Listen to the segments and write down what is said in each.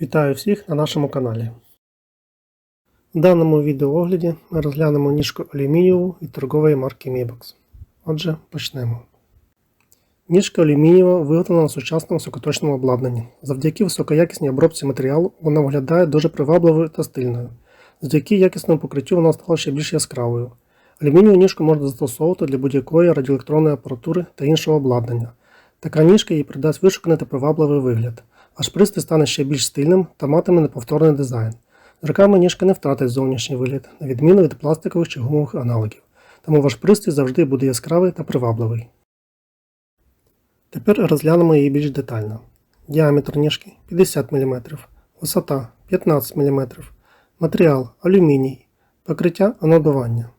Вітаю всіх на нашому каналі. В даному відеоогляді ми розглянемо ніжку алюмінієву від торгової марки Mibox. Отже, почнемо. Ніжка алюмінієва виготовлена на сучасному високоточному обладнанні. Завдяки високоякісній обробці матеріалу вона виглядає дуже привабливою та стильною. Завдяки якісному покриттю вона стала ще більш яскравою. Алюмінієву ніжку можна застосовувати для будь-якої радіоелектронної апаратури та іншого обладнання. Така ніжка їй придасть вишуканий та привабливий вигляд. Ваш пристрій стане ще більш стильним та матиме неповторний дизайн. З ніжка не втратить зовнішній вигляд, на відміну від пластикових чи гумових аналогів, тому ваш пристрій завжди буде яскравий та привабливий. Тепер розглянемо її більш детально. Діаметр ніжки 50 мм, висота 15 мм, матеріал алюміній, покриття анодування.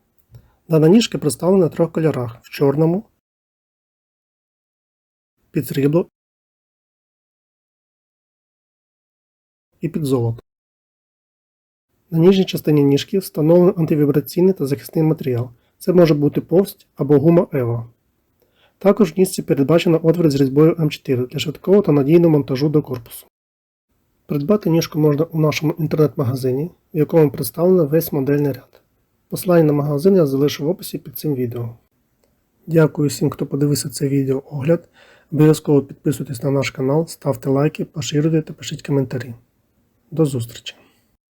Дана ніжка представлена в трьох кольорах в чорному, під і під золото. На ніжній частині ніжки встановлено антивібраційний та захисний матеріал. Це може бути повсть або гума Ева. Також в ніжці передбачено отвір з різьбою М4 для швидкого та надійного монтажу до корпусу. Придбати ніжку можна у нашому інтернет-магазині, в якому представлено весь модельний ряд. Посилання на магазин я залишу в описі під цим відео. Дякую всім, хто подивився це відео огляд. Обов'язково підписуйтесь на наш канал, ставте лайки, поширюйте та пишіть коментарі. До зустрічі!